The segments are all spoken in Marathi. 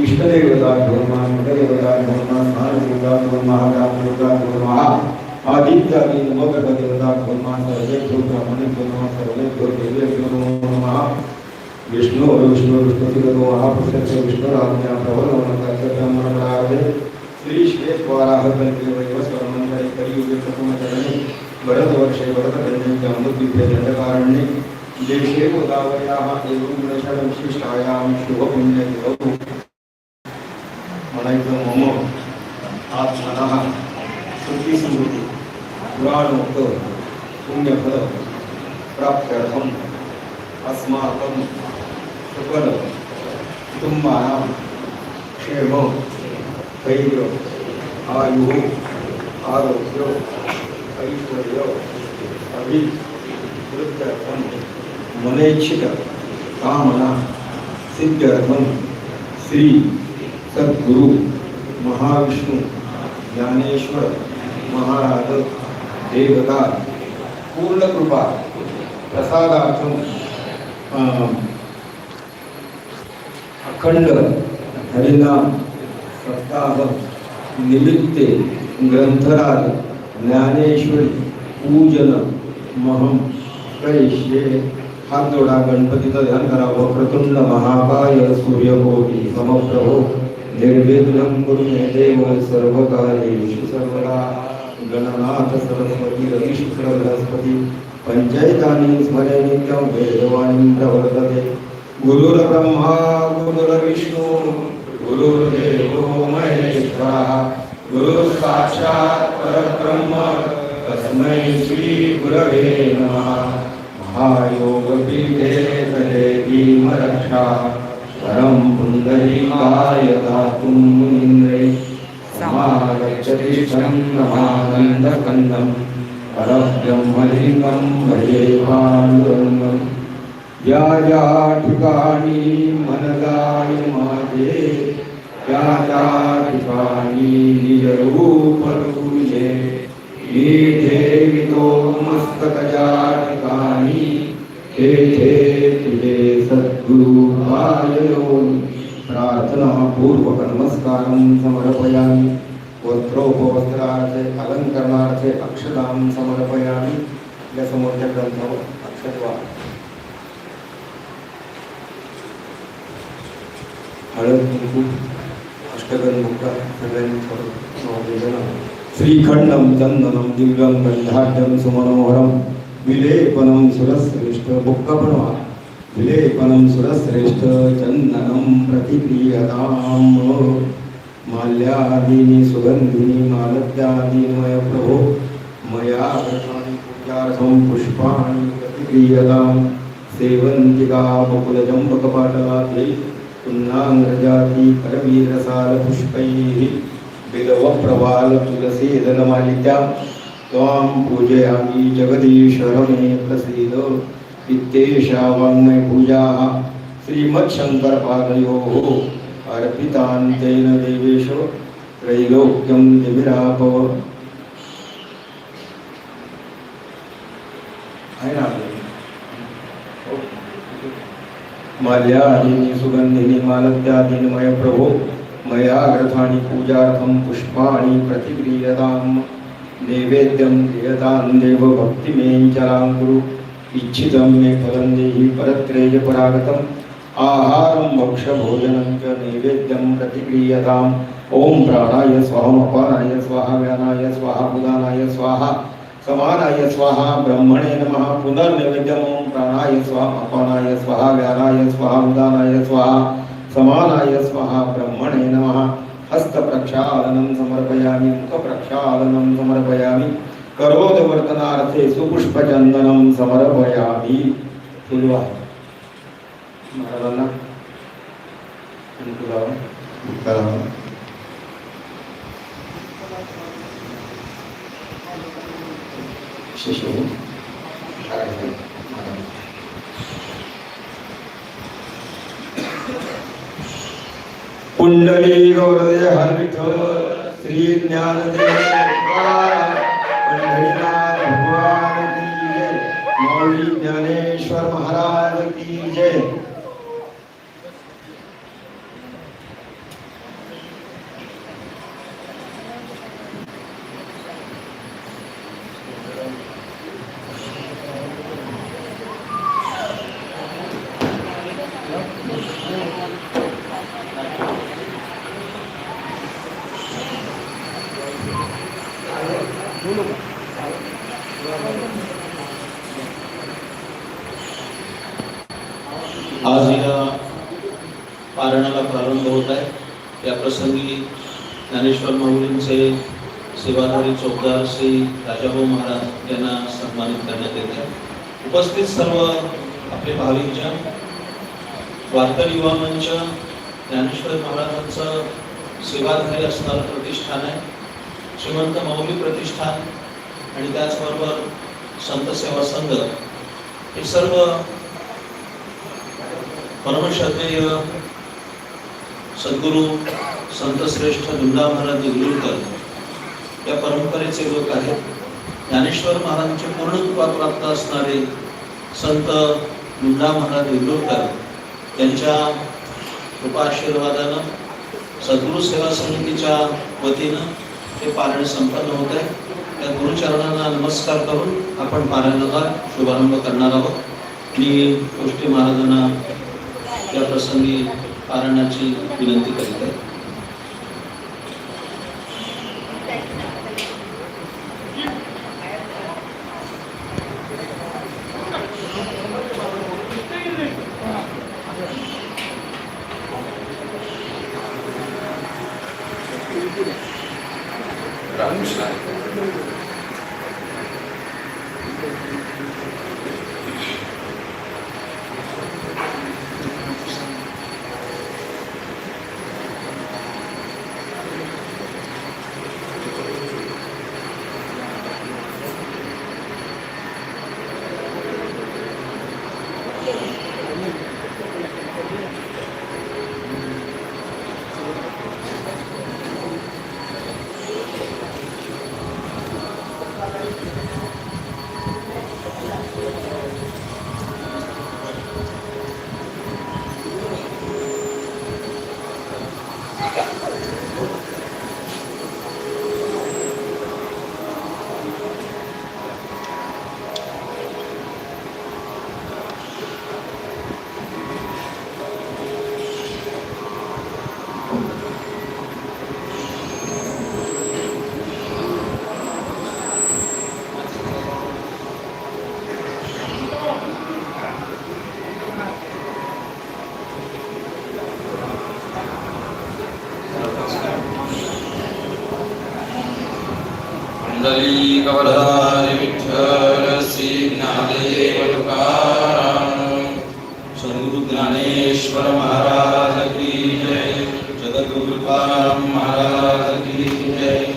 इष्टदेवता धर्मा देवता धर्मा स्थान देवता धर्मा ग्राम देवता धर्मा आदित्यादि नवग्रह देवता धर्मा सर्वे ब्रह्मणे धर्मा सर्वे देवे नमः विष्णु विष्णु विष्णुतिगतो महापुरुषस्य विष्णुराज्ञा प्रबलवनकार्यक्रमणार्थे श्री श्वेत वाराह कल्पवैव स्वरमन्त्रे कलियुगे प्रथमचरणे भरतवर्षे भरतकन्ये जम्बुद्वीपे दण्डकारण्ये देशे गोदावर्याः एवं पढ़ाई फ्रॉम होमवर्क आप सदा सुखी समृद्धि पुराणों को पुण्य फल प्राप्त्यर्थम अस्माकं सुफल कुटुम्बानां क्षेमो, धैर्यो, आयुः, आरोग्यो, ऐश्वर्यो अभिवृत्यर्थं मनेक्षित कामना, सिद्ध्यर्थं श्री सद्गुरु महाविष्णु ज्ञानेश्वर महाराज देवता पूर्णकृपा प्रसादार्थम अं, अखंड हरिनाम सप्ताह निमित्ते ग्रंथराज ज्ञानेश्वरी पूजन महम कैश्ये हात जोडा गणपतीचं ध्यान करा वक्रतुंड महाकाय सूर्यकोटी समप्रभो। निर्विघ्नं कुरु मे देव सर्वकार्येषु सर्वदा गणनाथ सरस्वती रविशुक्र बृहस्पती पंचायतानि स्मरे नित्यं वेदवाणीं प्रवर्तते गुरुर्ब्रह्मा गुरुर्विष्णू गुरुर्देवो महेश्वरः गुरुसाक्षात् परब्रह्म तस्मै श्रीगुरवे नमः महायोगपीठे तदेवीमरक्षा परं पुण्डरीकाय दातुं मुनीन्द्रे समागच्छति नमानन्दकन्दम् परब्रह्मलिङ्गं भजे पाण्डुरङ्गम् या या ठिकाणी मनदाय माझे त्या त्या ठिकाणी निजरूप तुझे मी ठेवितो मस्तकच्या ठिकाणी तेथे पूर्वकर्मस्कारं समर्पयामि वस्त्रोपवस्त्रार्थे अलंकरणार्थे अक्षतां समर्पयामि या समोरच्या ग्रंथावर अक्षरवा हळद कुंकू अष्टगन मुक्ता सगळ्यांनी थोडं श्रीखंडं चंदनं दिव्यं गंधाढ्यं सुमनोहरं विलेपनं सुरश्रेष्ठ बुक्कपणवा. विलेपनं सुरश्रेष्ठ चन्दनं प्रतिक्रियताम् माल्यादीनि सुगन्धिनि मालत्यादीन्मय प्रभो मया कृतानि पूजार्थं पुष्पाणि प्रतिक्रियतां सेवन्तिका बकुलजम्बकपाटलाभ्यै पुन्नाङ्ग्रजाति करवीरसालपुष्पैः बिलवप्रवाल त्वां पूजयामि जगदीश्वरमे प्रसीद। इत्येषा वाङ्मयपूजाः श्रीमच्छङ्करपादयोः अर्पितान्तेन देवेश त्रैलोक्यं दिविरापव आहे सुगन्धिनी माल्यादीनि सुगन्धिनि प्रभो मया ग्रथानि पूजार्थं पुष्पाणि प्रतिक्रियतां नैवेद्यं क्रियतां ఇచ్చితం మే ఫలంది పరత్రేయ పరాగతం ఆహారం భక్ష భోజనం చ నైవేద్యం ప్రతిక్రియతాం. ఓం ప్రాణాయ స్వాహం అపానాయ స్వాహ వ్యానాయ స్వాహ ఉదానాయ స్వాహ సమానాయ స్వాహ బ్రహ్మణే నమ పునర్నైవేద్యం. ఓం ప్రాణాయ స్వాహ అపానాయ స్వాహ వ్యానాయ స్వాహ ఉదానాయ స్వాహ సమానాయ స్వాహ బ్రహ్మణే నమ. హస్త ప్రక్షాళనం సమర్పయామి ముఖ ప్రక్షాళనం సమర్పయామి. करोदवर्तनार्थे सुपुष्पचन्दनं समर्पयामि. फुलवा महाराजांना. लावा शिशु. कुंडली विठ्ठल श्री ज्ञानदेव तुकाराम, पंढरीनाथ भगवान की जय मौली ज्ञानेश्वर महाराज की जय आज या पारणाला प्रारंभ होत आहे. या प्रसंगी ज्ञानेश्वर माऊलींचे सेवाधारी चौकदार श्री राजाभाऊ महाराज यांना सन्मानित करण्यात येत आहे. उपस्थित सर्व आपले भाविक जन वारकरी युवा मंच ज्ञानेश्वर महाराजांचं सेवाधारी असणारं प्रतिष्ठान आहे. श्रीमंत माऊली प्रतिष्ठान आणि त्याचबरोबर संत सेवा संघ हे सर्व परमश्रद्धेय सद्गुरू संत श्रेष्ठ दुंडा महाराज देगलूरकर या परंपरेचे लोक आहेत. ज्ञानेश्वर महाराजांचे पूर्ण कृपा प्राप्त असणारे संत दुंडा महाराज देगलूरकर त्यांच्या कृपा आशीर्वादानं सद्गुरू सेवा समितीच्या वतीनं हे पारण संपन्न होत आहे. त्या गुरुचरणांना नमस्कार करून आपण पारायणाचा शुभारंभ करणार आहोत. मी गोष्टी महाराजांना या प्रसंगी पारायणाची विनंती करीत आहे. あ! विठ्ठल श्री ज्ञानदेव तुकाराम सद्गुरु ज्ञानेश्वर महाराज की जय जगद्गुरु तुकाराम महाराज की जय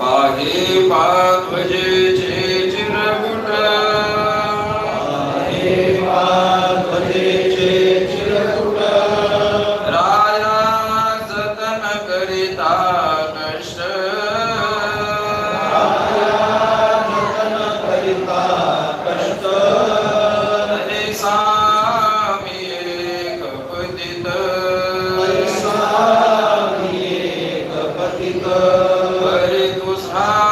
पाहे पाध्वजे people. Hare Krishna.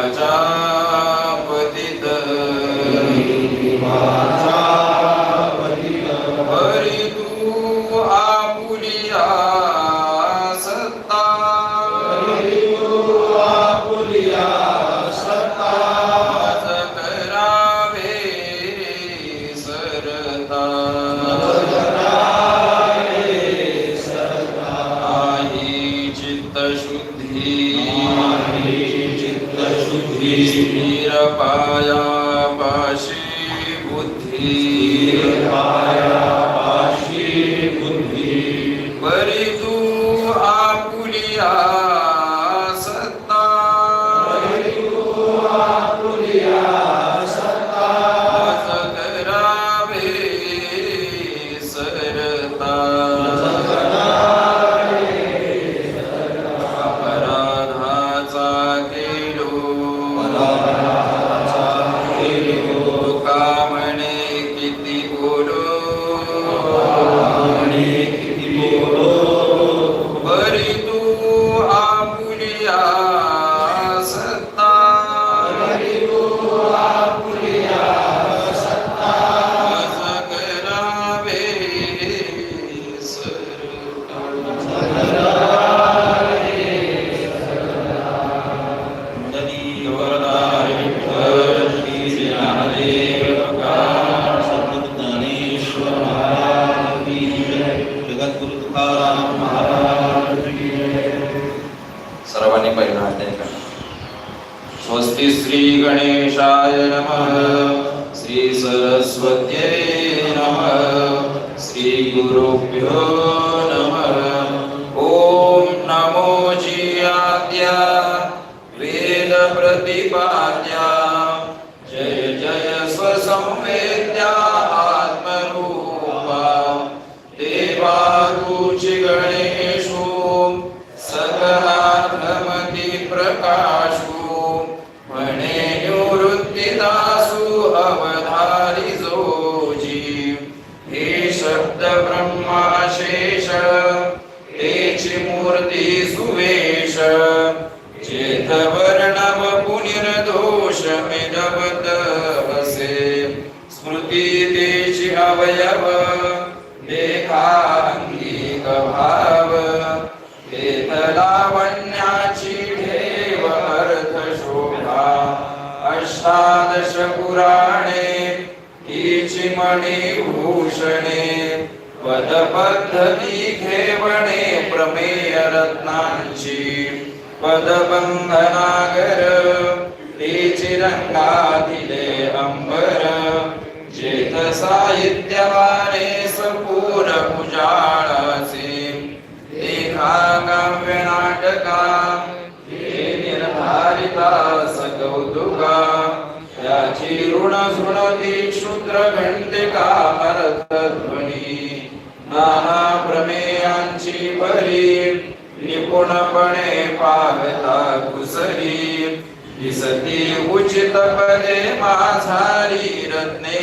मी त्रिवाचा बुद्धिरपाया पाशे बुद्धिरपाया जियाद्या वेद प्रतिपाद्या चेत वर्णव पुनिर्दोष मिदवत असे स्मृती तेची अवयव देखांगिक भाव वेद लावण्याची ठेव अर्थ शोभा अष्टादश पुराणे हीची मणी भूषणे। पद पद्धती घेवणे प्रमेय रत्नांची पदबंधनागर तेची रंगादिले अंबर जेथ साहित्यवाने सपूर उजाळाचे देखा काव्य नाटका हे निर्धारिता सकौतुका त्याची ऋण सुणती क्षुद्र घंटिका अर्थध्वनी नाना प्रमेयांची भरी निपुणपणे पाहता कुसरी. दिसती उचित पदे माझारी रत्ने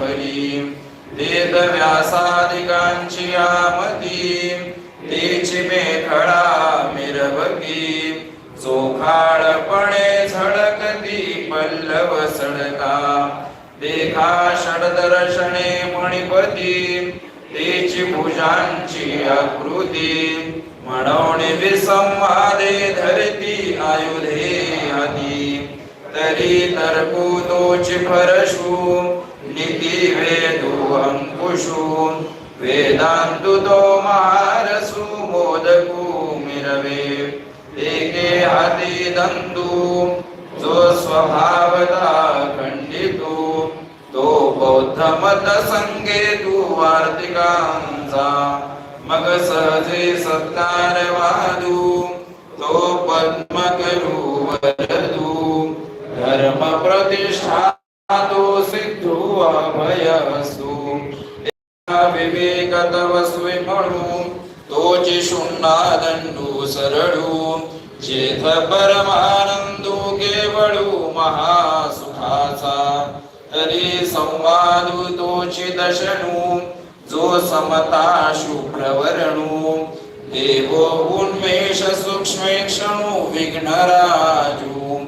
भरी वेद व्यासादिकांची आमती. तेची मेखळा मिरवकी चोखाळपणे झळकती पल्लव सडका देखा षडदर्शने मणिपती. तेची भुजांची आकृती. म्हणवणे विसंवादे धरती आयुधे हाती. तरी तरकू परशु नीति वेदो अंकुशु. अंकुशू महारसु तो मिरवे. एके हाती दंतु जो स्वभावता खंडितू. तो बौद्ध मत संगेतू वार्तिकांचा मग सहजे सत्कार वादू तो पद्म करू वरदू धर्म प्रतिष्ठा तो सिद्धू अभय विवेक तव स्वे म्हणू तोची शून्ना दंडू सरळू। जेथ परमानंदू केवळू महासुखाचा। तरी संवादू तोची दशणू। जो समता शुभ्रवर्णू देवो उन्मेष सूक्ष्मेक्षणू विघ्नराजू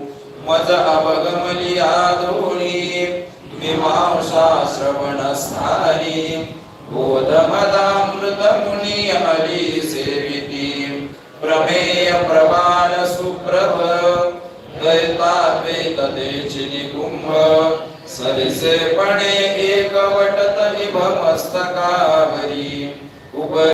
मज अवगमलिया आधोळी मीमांसा श्रवणस्थानी। बोधमदामृत मुनी हरी सेविती। प्रमेय प्रबाल सुप्रभ द्वैताद्वैत तेची निकुंभ सरिसेपणे एकवटत मस्तकावरी उप